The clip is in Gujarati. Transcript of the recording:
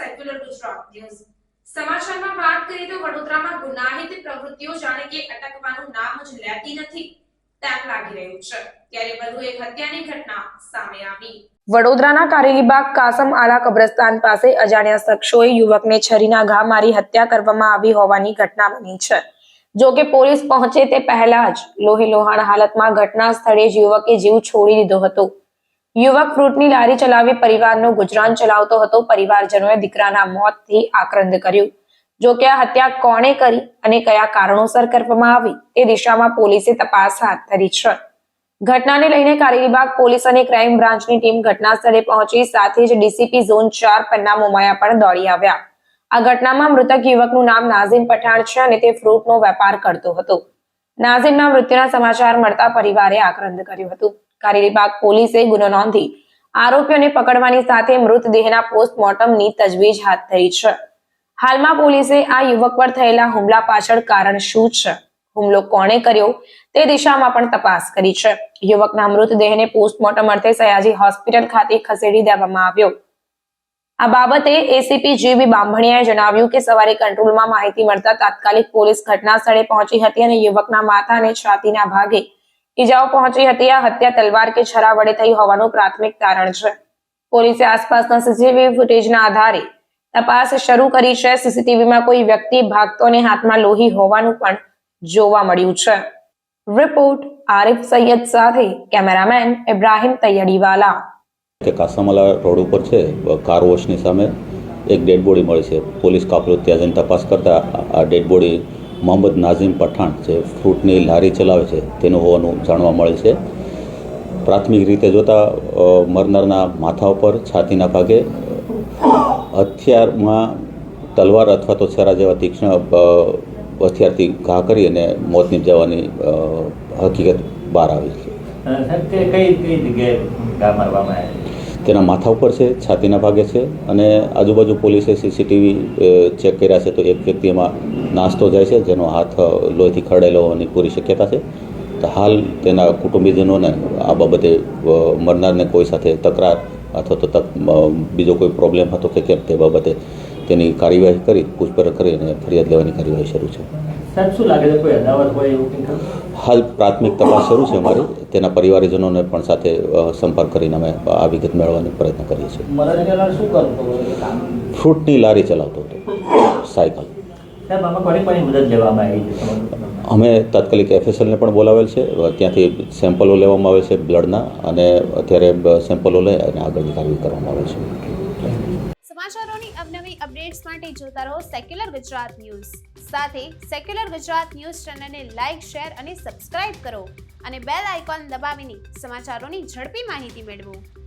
સેક્યુલર ગુજરાત ન્યૂઝ સમાચારમાં વાત કરીએ તો વડોદરામાં ગુનાહિત પ્રવૃત્તિઓ જાણે કે અટકવાનું નામ જ લેતી નથી. તેમ લાગી રહ્યું છે. ત્યારે વધુ એક હત્યાની ઘટના સામે આવી. વડોદરાના કારેલીબાગ કાસમ આલા કબ્રસ્તાન પાસે અજાણ્યા શખ્સોએ યુવકને છરીના ઘા મારી હત્યા કરવામાં આવી હોવાની ઘટના બની છે. જો કે પોલીસ પહોંચે તે પહેલા જ લોહી લોહાણ હાલતમાં ઘટના સ્થળે જ યુવકે જીવ છોડી દીધો હતો. યુવક ફ્રૂટની લારી ચલાવી પરિવારનું ગુજરાન ચલાવતો હતો. પરિવારજનોએ દીકરાના મોતથી આક્રંદ કર્યું. જો કે આ હત્યા કોણે કરી અને કયા કારણોસર કરવામાં આવી તે દિશામાં પોલીસે તપાસ હાથ ધરી છે. ઘટનાને લઈને કારેલીબાગ પોલીસ અને ક્રાઇમ બ્રાન્ચની ટીમ ઘટના સ્થળે પહોંચી સાથે જ ડીસીપી ઝોન ચાર પન્ના મોમાયા પણ દોડી આવ્યા. આ ઘટનામાં મૃતક યુવકનું નામ નાઝીમ પઠાણ છે અને તે ફ્રૂટનો વેપાર કરતો હતો. નાઝીમના મૃત્યુના સમાચાર મળતા પરિવારે આક્રંદ કર્યું હતું. કારેલીબાગ પોલીસે ગુનો નોંધી આરોપીઓને પકડવાની સાથે મૃતદેહના પોસ્ટમોર્ટમની તજવીજ હાથ ધરી છે. હાલમાં પોલીસે આ યુવક પર થયેલા હુમલા પાછળ કારણ શું છે? હુમલો કોણે કર્યો? તે દિશામાં પણ તપાસ કરી છે. યુવકના મૃતદેહને પોસ્ટમોર્ટમ અર્થે સયાજી હોસ્પિટલ ખાતે ખસેડી દેવામાં આવ્યો. આ બાબતે એસીપી જીબી બાંભણિયાએ જણાવ્યું કે સવારે કંટ્રોલમાં માહિતી મળતા તાત્કાલિક પોલીસ ઘટના સ્થળે પહોંચી હતી અને યુવકના માથા અને છાતીના ભાગે ઈજાઓ પહોંચી હતી. આ હત્યા તલવાર કે છરા વડે થઈ હોવાનું પ્રાથમિક તારણ છે. પોલીસે આસપાસના સીસીટીવી ફૂટેજના આધારે તપાસ શરૂ કરી છે. સીસીટીવીમાં કોઈ વ્યક્તિ ભાગતોને હાથમાં લોહી હોવાનું પણ જોવા મળ્યું છે. રિપોર્ટ આરિફ સૈયદ સાથે કેમેરામેન ઇબ્રાહિમ તૈયડીવાલા. કે કાસામાલા રોડ ઉપર છે. કાર વોશની સામે એક ડેડ બોડી મળી છે. પોલીસ કાફલો ત્યાં જઈને તપાસ કરતા આ ડેડ બોડી મોહમ્મદ નાઝીમ પઠાણ જે ફ્રૂટની લારી ચલાવે છે તેનું હોવાનું જાણવા મળે છે. પ્રાથમિક રીતે જોતા મરનારના માથા ઉપર છાતીના ભાગે હથિયારમાં તલવાર અથવા તો છરા જેવા તીક્ષ્ણ હથિયારથી ઘા કરી અને મોત નિપજાવવાની હકીકત બહાર આવી છે. તેના માથા ઉપર છે છાતીના ભાગે છે અને આજુબાજુ પોલીસે સીસીટીવી ચેક કર્યા છે તો એક વ્યક્તિ એમાં નાસ્તો જાય છે જેનો હાથ લોહીથી ખરડેલો હોવાની પૂરી શક્યતા છે. તો હાલ તેના કુટુંબીજનોને આ બાબતે મરનારને કોઈ સાથે તકરાર અથવા તો તક બીજો કોઈ પ્રોબ્લેમ હતો કે કેમ તે બાબતે તેની કાર્યવાહી કરી પૂછપરછ કરી અને ફરિયાદ લેવાની કાર્યવાહી શરૂ છે. હાલ પ્રાથમિક તપાસ શરૂ છે અમારી. તેના પરિવારજનોને પણ સાથે સંપર્ક કરીને અમે આ વિગત મેળવવાનો પ્રયત્ન કરીએ છીએ. ફ્રૂટની લારી ચલાવતો હતો. સાયકલ. અમે તાત્કાલિક એફએસએલને પણ બોલાવેલ છે. ત્યાંથી સેમ્પલો લેવામાં આવે છે બ્લડના અને અત્યારે સેમ્પલો લઈ અને આગળની કાર્યવાહી કરવામાં આવે છે. સમાચારોની અવનવી અપડેટ્સ માટે જોતા રહો સેક્યુલર ગુજરાત ન્યૂઝ. સાથે સેક્યુલર ગુજરાત ન્યૂઝ ચેનલને લાઇક શેર અને સબસ્ક્રાઇબ કરો અને બેલ આઇકોન દબાવીને સમાચારોની ઝડપી માહિતી મેળવો.